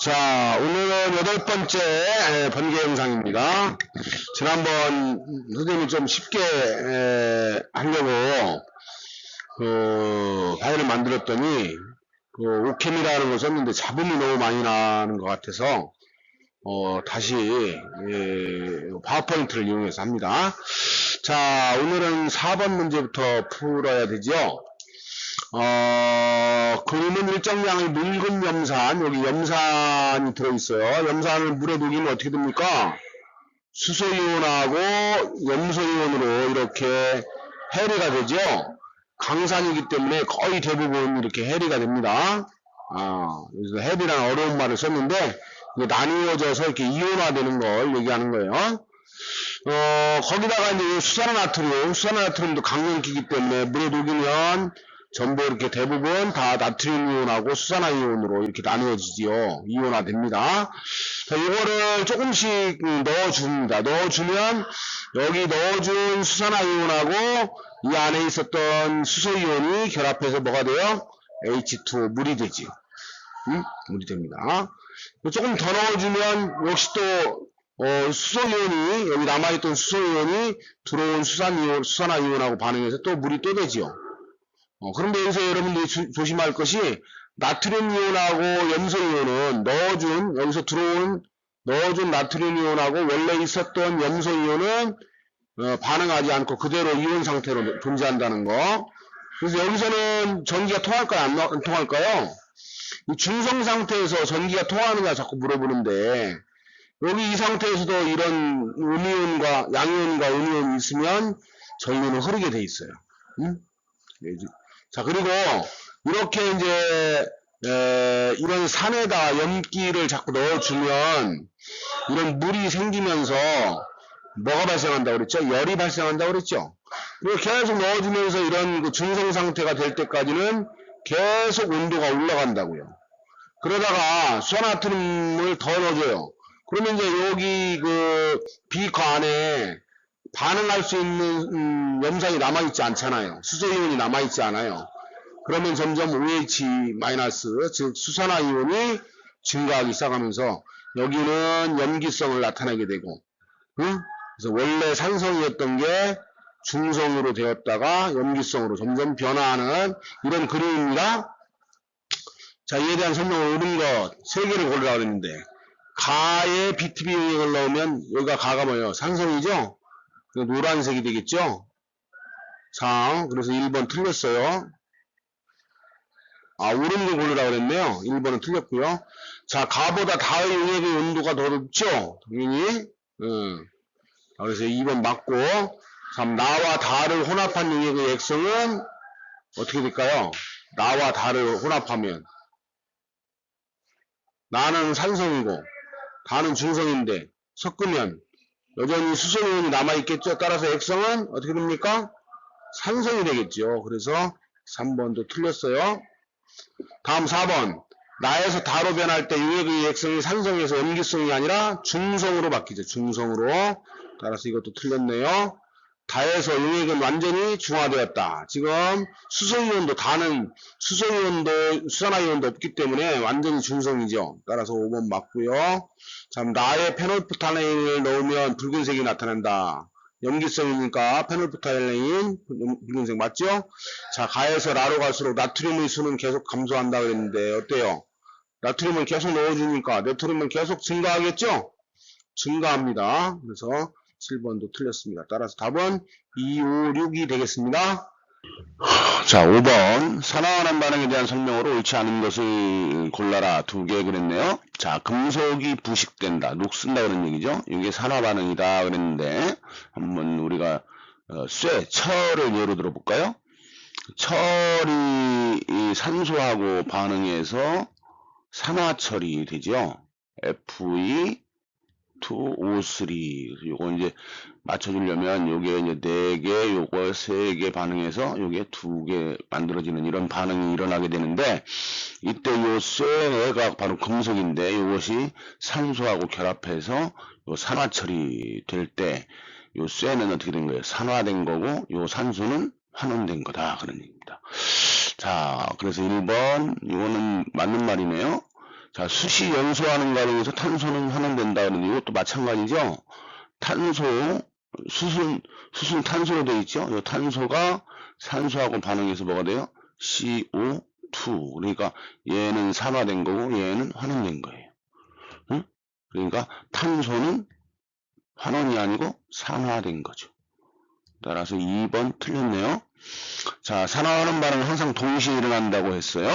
자, 오늘은 여덟 번째 에, 번개 영상입니다. 지난번 선생님이 좀 쉽게 에, 하려고 그 파일을 만들었더니 그 오캠이라는 걸 썼는데 잡음이 너무 많이 나는 것 같아서 어, 다시 예, 파워포인트를 이용해서 합니다. 자, 오늘은 4번 문제부터 풀어야 되죠. 어, 그림은 일정량의 묽은 염산, 여기 염산이 들어있어요. 염산을 물에 녹이면 어떻게 됩니까? 수소이온하고 염소이온으로 이렇게 해리가 되죠. 강산이기 때문에 거의 대부분 이렇게 해리가 됩니다. 아, 그래서 해리라는 어려운 말을 썼는데, 나뉘어져서 이렇게 이온화되는 걸 얘기하는 거예요. 어, 거기다가 이제 수산화나트륨, 수산화나트륨도 강력기이기 때문에 물에 녹이면 전부 이렇게 대부분 다 나트륨 이온하고 수산화 이온으로 이렇게 나누어지지요. 이온화 됩니다. 자, 이거를 조금씩 음, 넣어줍니다. 넣어주면 여기 넣어준 수산화 이온하고 이 안에 있었던 수소 이온이 결합해서 뭐가 돼요? H2 물이 되지. 음? 물이 됩니다. 조금 더 넣어주면 역시 또 어, 수소 이온이 여기 남아있던 수소 이온이 들어온 수산 이온, 수산화 이온하고 반응해서 또 물이 또 되지요. 어, 그런데 여기서 여러분들이 주- 조심할 것이 나트륨 이온하고 염소 이온은 넣어준 여기서 들어온 넣어준 나트륨 이온하고 원래 있었던 염소 이온은 어, 반응하지 않고 그대로 이온 상태로 존재한다는 거. 그래서 여기서는 전기가 통할까요? 안, 나- 안 통할까요? 이 중성 상태에서 전기가 통하느냐 자꾸 물어보는데 여기 이 상태에서도 이런 음이온과 양이온과 음이온이 있으면 전류는 흐르게 돼 있어요. 응? 자, 그리고 이렇게 이제 에, 이런 산에다 염기를 자꾸 넣어주면 이런 물이 생기면서 뭐가 발생한다고 그랬죠? 열이 발생한다고 그랬죠? 그리고 계속 넣어주면서 이런 그 중성 상태가 될 때까지는 계속 온도가 올라간다고요. 그러다가 수화나트륨을 더 넣어줘요. 그러면 이제 여기 그 비커 안에 반응할 수 있는 음, 염산이 남아있지 않잖아요. 수소이온이 남아있지 않아요. 그러면 점점 OH 마이너스 즉 수산화 이온이 증가하기 시작하면서 여기는 염기성을 나타내게 되고 응? 그래서 원래 산성이었던 게 중성으로 되었다가 염기성으로 점점 변화하는 이런 그림입니다. 자 이에 대한 설명을 옳은 것세 개를 고르라 그랬는데 가에 BTB 영역을 넣으면 여기가 가가 뭐예요? 산성이죠? 그 노란색이 되겠죠? 상. 그래서 1번 틀렸어요. 아, 거 고르라 그랬네요. 1번은 틀렸고요. 자, 가보다 다의 용액의 온도가 더 높죠? 당연히. 음. 자, 그래서 2번 맞고. 3. 나와 다를 혼합한 용액의 액성은 어떻게 될까요? 나와 다를 혼합하면. 나는 산성이고, 다는 중성인데, 섞으면 여전히 수소이온이 남아있겠죠. 따라서 액성은 어떻게 됩니까? 산성이 되겠죠. 그래서 3번도 틀렸어요. 다음 4번. 나에서 다로 변할 때 유액의 액성이 산성에서 염기성이 아니라 중성으로 바뀌죠. 중성으로. 따라서 이것도 틀렸네요. 다에서 용액은 완전히 중화되었다. 지금 수소이온도 다는 수소이온도 수산화이온도 없기 때문에 완전히 중성이죠. 따라서 5번 맞고요. 자, 나의 페놀프탈레인을 넣으면 붉은색이 나타난다. 염기성이니까 페놀프탈레인 붉은색 맞죠? 자, 가에서 라로 갈수록 나트륨의 수는 계속 감소한다 그랬는데 어때요? 나트륨을 계속 넣어주니까 나트륨은 계속 증가하겠죠? 증가합니다. 그래서 7번도 틀렸습니다. 따라서 답은 2, 5, 6이 되겠습니다. 자, 5번. 산화환원 반응에 대한 설명으로 옳지 않은 것을 골라라. 두 개 그랬네요. 자, 금속이 부식된다. 녹슨다 그런 얘기죠. 이게 산화 반응이다 그랬는데, 한번 우리가, 어, 쇠, 철을 예로 들어볼까요? 철이 이 산소하고 반응해서 산화철이 되죠. Fe, 2, O3. 요거 이제 맞춰주려면 요게 이제 4개, 요거 3개 반응해서 요게 2개 만들어지는 이런 반응이 일어나게 되는데 이때 요 쇠가 바로 금속인데 요것이 산소하고 결합해서 요 산화철이 될때 요 쇠는 어떻게 된 거예요? 산화된 거고 요 산소는 환원된 거다 그런 얘기입니다. 자, 그래서 1번 이거는 맞는 말이네요. 자, 수시 연소하는 과정에서 탄소는 환원된다 그러는데 이것도 마찬가지죠. 탄소, 수순, 수순 탄소로 되어 있죠. 이 탄소가 산소하고 반응해서 뭐가 돼요? CO2. 그러니까 얘는 산화된 거고 얘는 환원된 거예요. 응? 그러니까 탄소는 환원이 아니고 산화된 거죠. 따라서 2번 틀렸네요. 자, 산화하는 반응은 항상 동시에 일어난다고 했어요.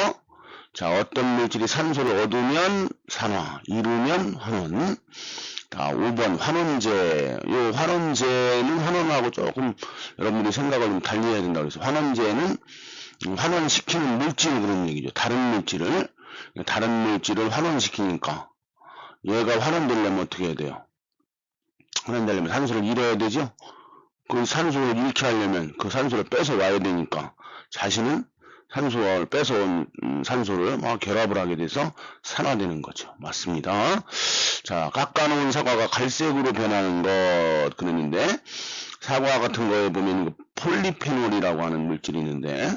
자, 어떤 물질이 산소를 얻으면 산화, 이루면 환원. 자, 5번 환원제. 요 환원제는 환원하고 조금 여러분들이 생각을 좀 달리해야 된다고 해서 환원제는 환원시키는 물질 그런 얘기죠. 다른 물질을 다른 물질을 환원시키니까 얘가 환원되려면 어떻게 해야 돼요? 환원되려면 산소를 잃어야 되죠. 그 산소를 잃게 하려면 그 산소를 뺏어 와야 되니까 자신은 산소를 뺏어온 음, 산소를 막 결합을 하게 돼서 산화되는 거죠. 맞습니다. 자, 깎아놓은 사과가 갈색으로 변하는 것 그랬는데 사과 같은 거에 보면 그 폴리페놀이라고 하는 물질이 있는데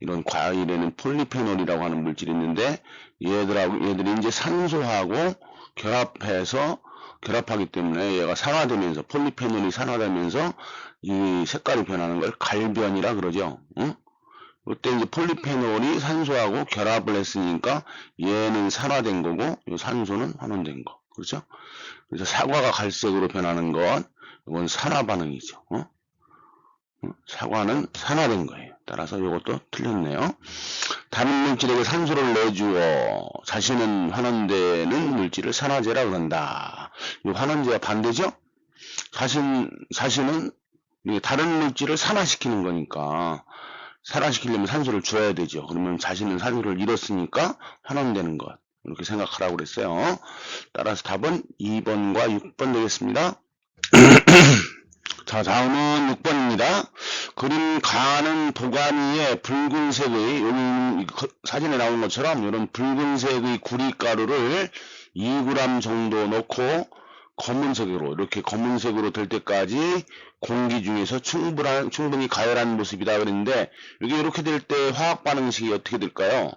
이런 과일에는 폴리페놀이라고 하는 물질이 있는데 얘들하고 얘들이 이제 산소하고 결합해서 결합하기 때문에 얘가 산화되면서 폴리페놀이 산화되면서 이 색깔이 변하는 걸 갈변이라 그러죠. 응? 이때 이제 폴리페놀이 산소하고 결합을 했으니까 얘는 산화된 거고 이 산소는 환원된 거. 그렇죠? 그래서 사과가 갈색으로 변하는 건 이건 산화 반응이죠. 어? 어? 사과는 산화된 거예요. 따라서 이것도 틀렸네요. 다른 물질에게 산소를 내주어 자신은 환원되는 물질을 산화제라 그런다. 이 환원제와 반대죠? 자신, 자신은 다른 물질을 산화시키는 거니까 산화시키려면 산소를 줘야 되죠. 그러면 자신은 산소를 잃었으니까 환원되는 것. 이렇게 생각하라고 그랬어요. 따라서 답은 2번과 6번 되겠습니다. 자, 다음은 6번입니다. 그림 가는 도가니에 붉은색의, 여기 사진에 나온 것처럼 이런 붉은색의 구리가루를 2g 정도 넣고 검은색으로, 이렇게 검은색으로 될 때까지 공기 중에서 충분한, 충분히 가열한 모습이다 그랬는데, 이게 이렇게 될 때 화학 반응식이 어떻게 될까요?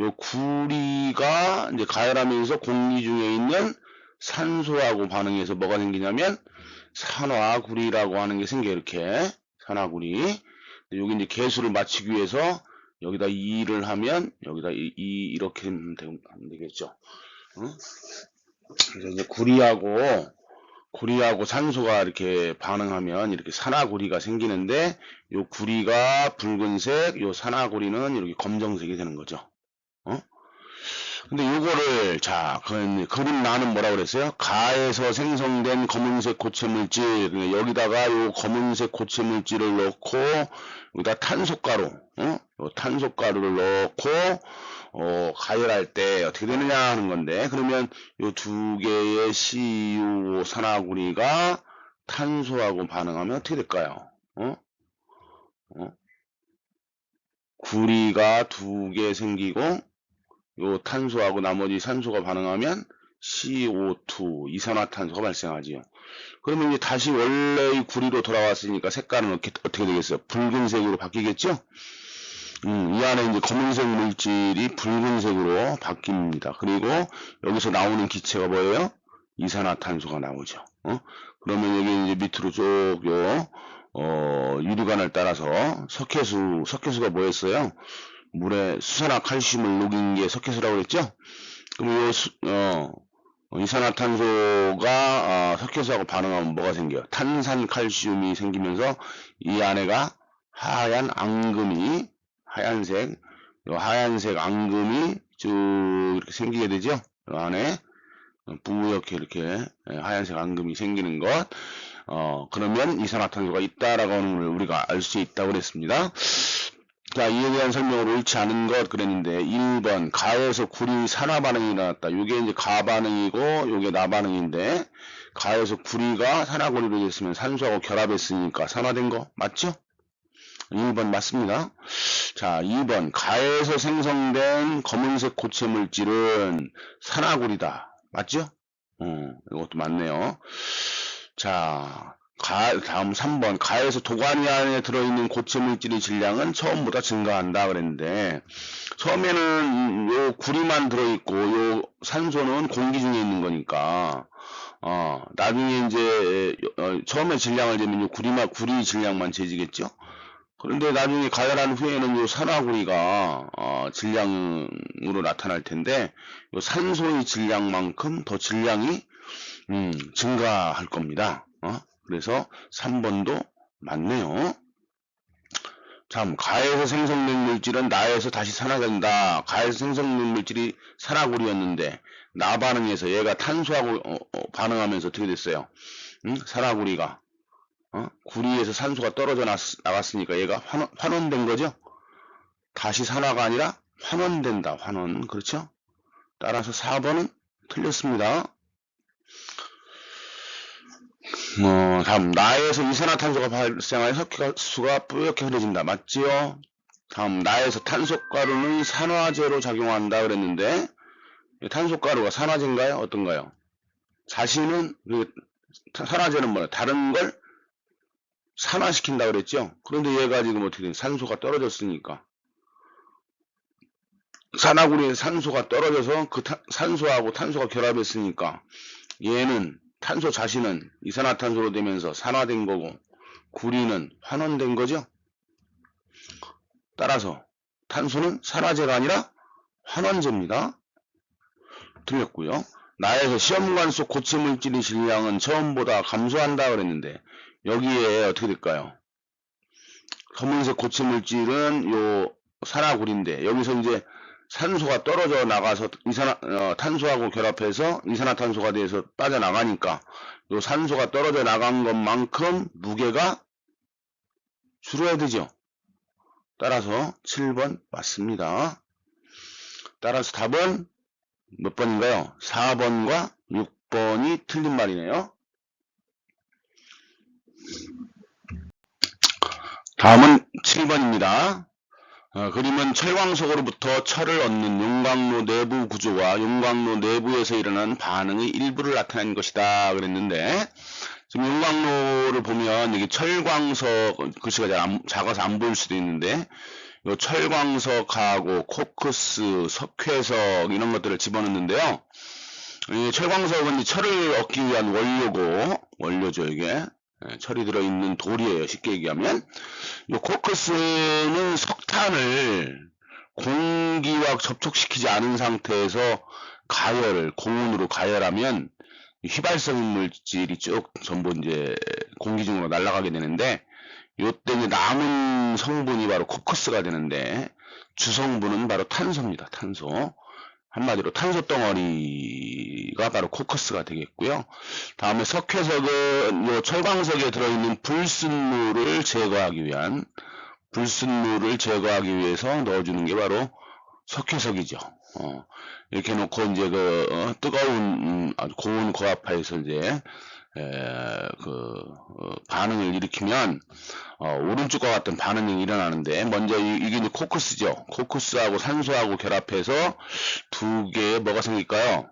요 구리가 이제 가열하면서 공기 중에 있는 산소하고 반응해서 뭐가 생기냐면, 산화구리라고 하는 게 생겨 이렇게 산화구리 여기 이제 개수를 맞추기 위해서 여기다 2를 하면 여기다 2 이렇게 하면 되겠죠 응? 그래서 이제 구리하고 구리하고 산소가 이렇게 반응하면 이렇게 산화구리가 생기는데 요 구리가 붉은색 요 산화구리는 이렇게 검정색이 되는 거죠 어? 근데 요거를 자 그, 그림 나는 뭐라 그랬어요? 가에서 생성된 검은색 고체 물질 그러니까 여기다가 요 검은색 고체 물질을 넣고 여기다 탄소가루 어? 요 탄소가루를 넣고 어, 가열할 때 어떻게 되느냐 하는 건데 그러면 요 두 개의 CU 산화구리가 탄소하고 반응하면 어떻게 될까요? 어? 어? 구리가 두 개 생기고 요 탄소하고 나머지 산소가 반응하면 CO2 이산화탄소가 발생하지요. 그러면 이제 다시 원래의 구리로 돌아왔으니까 색깔은 어떻게, 어떻게 되겠어요? 붉은색으로 바뀌겠죠? 음, 이 안에 이제 검은색 물질이 붉은색으로 바뀝니다. 그리고 여기서 나오는 기체가 뭐예요? 이산화탄소가 나오죠. 어? 그러면 여기 이제 밑으로 쭉 요, 어, 유리관을 따라서 석회수, 석회수가 뭐였어요? 물에 수산화 칼슘을 녹인 게 석회수라고 그랬죠? 그럼 이 수, 어, 이산화탄소가 어, 석회수하고 반응하면 뭐가 생겨요? 탄산칼슘이 생기면서 이 안에가 하얀 앙금이 하얀색 요 하얀색 앙금이 쭉 이렇게 생기게 되죠? 요 안에 부옇게 이렇게 하얀색 앙금이 생기는 것 어, 그러면 이산화탄소가 있다라고 하는 걸 우리가 알 수 있다고 그랬습니다. 자, 이에 대한 설명으로 옳지 않은 것 그랬는데 1번 가에서 구리 산화 반응이 일어났다. 이게 이제 가 반응이고 이게 나 반응인데 가에서 구리가 산화 구리로 됐으면 산소하고 결합했으니까 산화된 거 맞죠? 1번 맞습니다. 자, 2번 가에서 생성된 검은색 고체 물질은 산화구리다. 맞죠? 어, 이것도 맞네요. 자, 가, 다음 3번. 가에서 도가니 안에 들어있는 고체 물질의 질량은 처음보다 증가한다 그랬는데, 처음에는 요 구리만 들어있고, 요 산소는 공기 중에 있는 거니까, 어, 나중에 이제, 어, 처음에 질량을 재면 요 구리만, 구리 질량만 재지겠죠? 그런데 나중에 가열한 후에는 요 산화구리가, 어, 질량으로 나타날 텐데, 요 산소의 질량만큼 더 질량이, 음, 증가할 겁니다. 어? 그래서 3번도 맞네요. 참, 가에서 생성된 물질은 나에서 다시 산화된다. 가에서 생성된 물질이 산화구리였는데, 나 반응에서 얘가 탄소하고 어, 어, 반응하면서 어떻게 됐어요? 응? 산화구리가 어? 구리에서 산소가 떨어져 났, 나갔으니까 얘가 환원, 환원된 거죠? 다시 산화가 아니라 환원된다. 환원. 그렇죠? 따라서 4번은 틀렸습니다. 어, 다음 나에서 이산화탄소가 발생하여 석회수가 뿌옇게 흐려진다. 맞지요? 다음 나에서 탄소가루는 산화제로 작용한다 그랬는데 이 탄소가루가 산화제인가요? 어떤가요? 자신은 그 산화제는 뭐야? 다른 걸 산화시킨다 그랬죠? 그런데 얘가 지금 어떻게 된 산소가 떨어졌으니까 산화구리에 산소가 떨어져서 그 타- 산소하고 탄소가 결합했으니까 얘는 탄소 자신은 이산화탄소로 되면서 산화된 거고 구리는 환원된 거죠. 따라서 탄소는 산화제가 아니라 환원제입니다. 틀렸고요. 나에서 시험관 속 고체 물질의 질량은 처음보다 감소한다 그랬는데 여기에 어떻게 될까요? 검은색 고체 물질은 요 산화구리인데 여기서 이제 산소가 떨어져 나가서 이산화 어, 탄소하고 결합해서 이산화탄소가 돼서 빠져나가니까 요 산소가 떨어져 나간 것만큼 무게가 줄어야 되죠. 따라서 7번 맞습니다. 따라서 답은 몇 번인가요? 4번과 6번이 틀린 말이네요. 다음은 7번입니다. 어, 그림은 철광석으로부터 철을 얻는 용광로 내부 구조와 용광로 내부에서 일어나는 반응의 일부를 나타낸 것이다 그랬는데 지금 용광로를 보면 여기 철광석 글씨가 잘 안- 작아서 안 보일 수도 있는데 요 철광석하고 코크스, 석회석 이런 것들을 집어넣는데요. 이 철광석은 이 철을 얻기 위한 원료고 원료죠 이게 예, 철이 들어있는 돌이에요 쉽게 얘기하면 요 코크스는 석탄을 공기와 접촉시키지 않은 상태에서 가열을 고온으로 가열하면 휘발성 물질이 쭉 전부 이제 공기 중으로 날아가게 되는데 요때 남은 성분이 바로 코크스가 되는데 주성분은 바로 탄소입니다. 탄소. 한마디로 탄소 덩어리가 바로 코크스가 되겠고요. 다음에 석회석은 요 철광석에 들어있는 불순물을 제거하기 위한 불순물을 제거하기 위해서 넣어주는 게 바로 석회석이죠. 어, 이렇게 놓고 이제 그 어, 뜨거운 음, 고온 고압하에서 이제 에, 그 어, 반응을 일으키면 어, 오른쪽과 같은 반응이 일어나는데 먼저 이, 게 이제 코크스죠. 코크스하고 산소하고 결합해서 두 개의 뭐가 생길까요?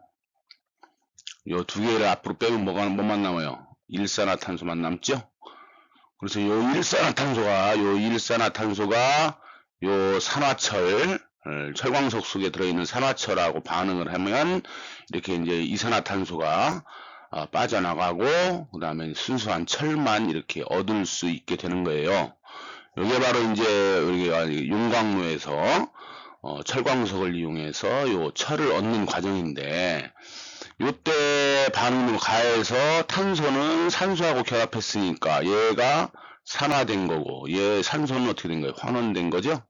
요 두 개를 앞으로 빼면 뭐가 뭐만 남아요? 일산화탄소만 남죠. 그래서 요 일산화탄소가 요 일산화탄소가 요 산화철 어, 철광석 속에 들어있는 산화철하고 반응을 하면 이렇게 이제 이산화탄소가 아, 빠져나가고 그 다음에 순수한 철만 이렇게 얻을 수 있게 되는 거예요. 이게 바로 이제 우리가 용광로에서 어, 철광석을 이용해서 요 철을 얻는 과정인데 요때 반응으로 가해서 탄소는 산소하고 결합했으니까 얘가 산화된 거고 얘 산소는 어떻게 된 거예요? 환원된 거죠?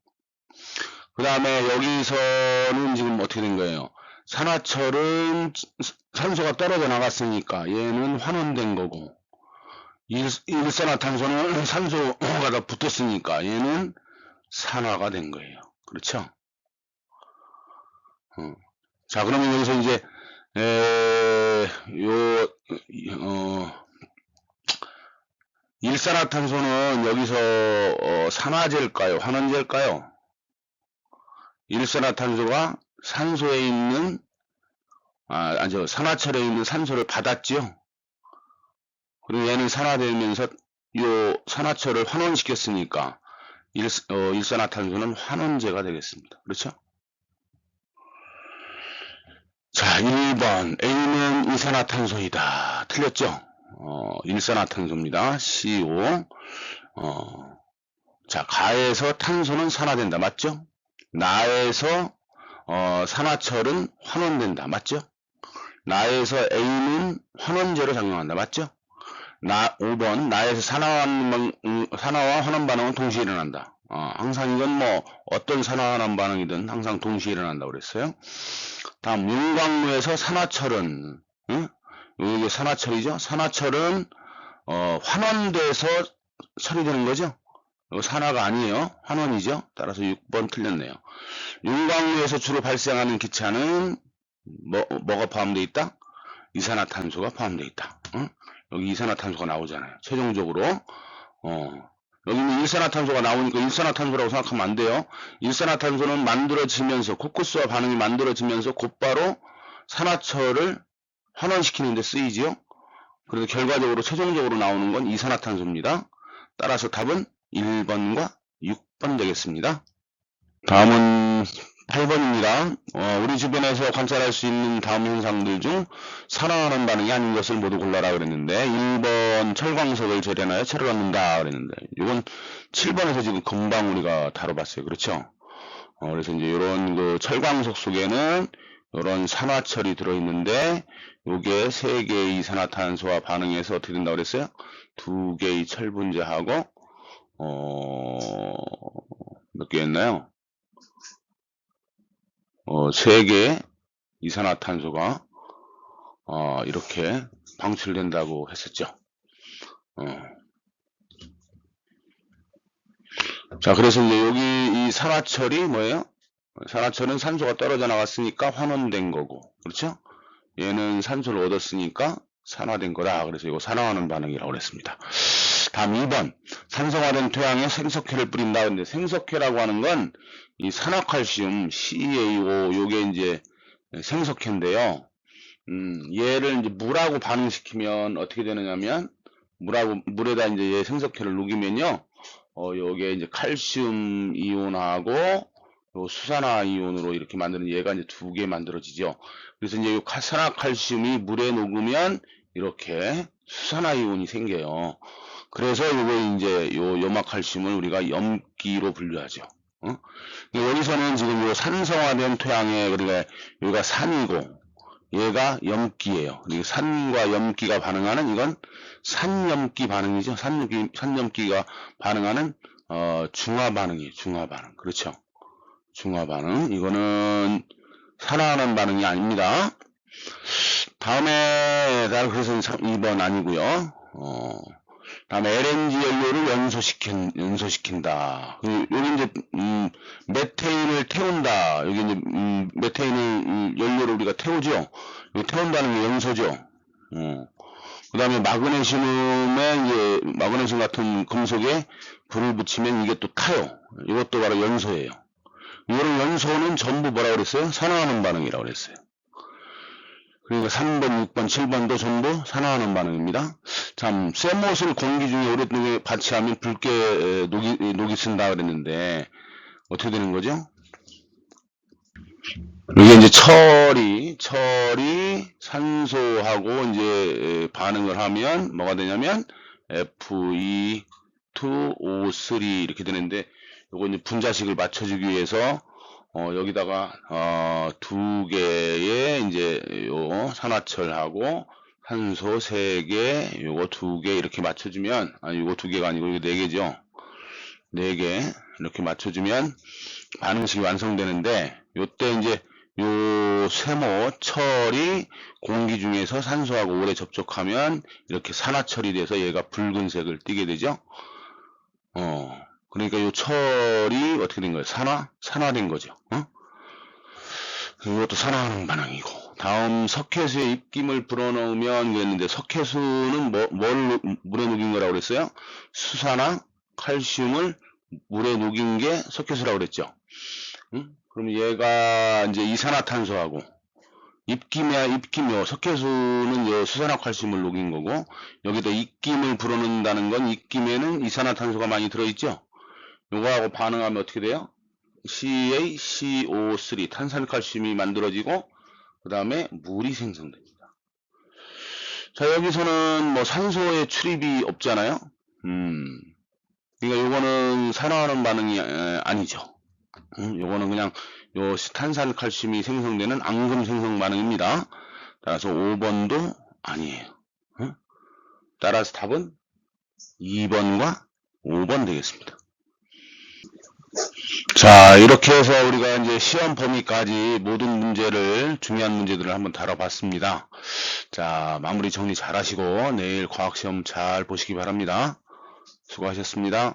그 다음에 여기서는 지금 어떻게 된 거예요? 산화철은 산소가 떨어져 나갔으니까 얘는 환원된 거고 일, 일산화탄소는 산소가 다 붙었으니까 얘는 산화가 된 거예요. 그렇죠? 어. 자 그러면 여기서 이제 에, 요, 어, 일산화탄소는 여기서 어, 산화제일까요? 환원제일까요? 일산화탄소가 산소에 있는 아, 아니죠. 산화철에 있는 산소를 받았지요. 그리고 얘는 산화되면서 요 산화철을 환원시켰으니까 일, 어, 일산화탄소는 환원제가 되겠습니다. 그렇죠? 자, 1번 A는 이산화탄소이다. 틀렸죠? 어, 일산화탄소입니다. CO. 어, 자, 가에서 탄소는 산화된다. 맞죠? 나에서 어, 산화철은 환원된다. 맞죠? 나에서 A는 환원제로 작용한다. 맞죠? 나 5번 나에서 산화, 음, 산화와 환원 반응은 동시에 일어난다. 어, 항상 이건 뭐 어떤 산화 환원 반응이든 항상 동시에 일어난다고 그랬어요. 다음 윤광로에서 산화철은 응? 이게 산화철이죠. 산화철은 어, 환원돼서 처리되는 거죠. 산화가 아니에요. 환원이죠. 따라서 6번 틀렸네요. 윤광로에서 주로 발생하는 기차는 뭐, 뭐가 포함되어 있다? 이산화탄소가 포함되어 있다. 응? 여기 이산화탄소가 나오잖아요. 최종적으로 어, 여기는 일산화탄소가 나오니까 일산화탄소라고 생각하면 안 돼요. 일산화탄소는 만들어지면서 코쿠스와 반응이 만들어지면서 곧바로 산화철을 환원시키는 데 쓰이지요. 그래서 결과적으로 최종적으로 나오는 건 이산화탄소입니다. 따라서 답은 1번과 6번 되겠습니다. 다음은 8번입니다. 어, 우리 주변에서 관찰할 수 있는 다음 현상들 중 산화하는 반응이 아닌 것을 모두 골라라 그랬는데 1번 철광석을 재련하여 철을 얻는다 그랬는데 이건 7번에서 지금 금방 우리가 다뤄봤어요. 그렇죠? 어, 그래서 이제 이런 그 철광석 속에는 이런 산화철이 들어있는데 요게 세 개의 이산화탄소와 반응해서 어떻게 된다고 그랬어요? 두 개의 철 분자하고 어, 몇 개였나요? 어, 세 개의 이산화탄소가 어, 이렇게 방출된다고 했었죠. 어. 자, 그래서 이제 여기 이 산화철이 뭐예요? 산화철은 산소가 떨어져 나갔으니까 환원된 거고, 그렇죠? 얘는 산소를 얻었으니까 산화된 거다. 그래서 이거 산화하는 반응이라고 그랬습니다. 다음 2번. 산성화된 토양에 생석회를 뿌린다. 근데 생석회라고 하는 건 이 산화칼슘 CaO 요게 이제 생석회인데요. 음, 얘를 이제 물하고 반응시키면 어떻게 되느냐면 물하고 물에다 이제 얘 생석회를 녹이면요. 어, 요게 이제 칼슘 이온하고 요 수산화 이온으로 이렇게 만드는 얘가 이제 두 개 만들어지죠. 그래서 이제 요 산화 칼슘이 물에 녹으면 이렇게 수산화 이온이 생겨요. 그래서 요거 이제 요 염화칼슘을 우리가 염기로 분류하죠. 어? 여기서는 지금 요 산성화된 토양에 우리가 여기가 산이고 얘가 염기예요. 산과 염기가 반응하는 이건 산염기 반응이죠. 산염기, 산염기가 반응하는 어, 중화 반응이에요. 중화 반응. 그렇죠. 중화 반응. 이거는 산화하는 반응이 아닙니다. 다음에 그래서 2번 아니고요. 어, 다음에 LNG 연료를 연소시킨, 연소시킨다. 그, 여기 이제, 음, 메테인을 태운다. 여기 이제, 음, 메테인을, 음, 연료를 우리가 태우죠. 이거 태운다는 게 연소죠. 어. 그 다음에 마그네슘에, 이제, 마그네슘 같은 금속에 불을 붙이면 이게 또 타요. 이것도 바로 연소예요. 이런 연소는 전부 뭐라 그랬어요? 산화하는 반응이라고 그랬어요. 그러니까 3번, 6번, 7번도 전부 산화하는 반응입니다. 참, 쇠못을 공기 중에 오랫동안 받치하면 붉게 녹이, 녹이 쓴다 그랬는데, 어떻게 되는 거죠? 이게 이제 철이, 철이 산소하고 이제 반응을 하면 뭐가 되냐면, Fe2O3 이렇게 되는데, 요거 이제 분자식을 맞춰주기 위해서 어, 여기다가 어, 두 개의 이제 요 산화철하고 산소 세 개, 요거 두 개 이렇게 맞춰주면 아니 요거 두 개가 아니고 이거 네 개죠. 네 개 이렇게 맞춰주면 반응식이 완성되는데 요때 이제 요 세모 철이 공기 중에서 산소하고 오래 접촉하면 이렇게 산화철이 돼서 얘가 붉은색을 띠게 되죠. 어, 그러니까 이 철이 어떻게 된 거예요? 산화? 산화된 거죠. 어? 이것도 산화하는 반응이고. 다음 석회수에 입김을 불어넣으면 그랬는데 석회수는 뭐, 뭘 물에 녹인 거라고 그랬어요? 수산화, 칼슘을 물에 녹인 게 석회수라고 그랬죠. 응? 그럼 얘가 이제 이산화탄소하고 입김이야 입김이요. 석회수는 요 수산화 칼슘을 녹인 거고 여기다 입김을 불어넣는다는 건 입김에는 이산화탄소가 많이 들어있죠. 요거하고 반응하면 어떻게 돼요? CaCO3 탄산칼슘이 만들어지고 그 다음에 물이 생성됩니다. 자 여기서는 뭐 산소의 출입이 없잖아요. 음, 그러니까 요거는 산화하는 반응이 에, 아니죠. 음, 요거는 그냥 요 탄산칼슘이 생성되는 앙금 생성 반응입니다. 따라서 5번도 아니에요. 응? 따라서 답은 2번과 5번 되겠습니다. 자, 이렇게 해서 우리가 이제 시험 범위까지 모든 문제를, 중요한 문제들을 한번 다뤄봤습니다. 자, 마무리 정리 잘 하시고 내일 과학시험 잘 보시기 바랍니다. 수고하셨습니다.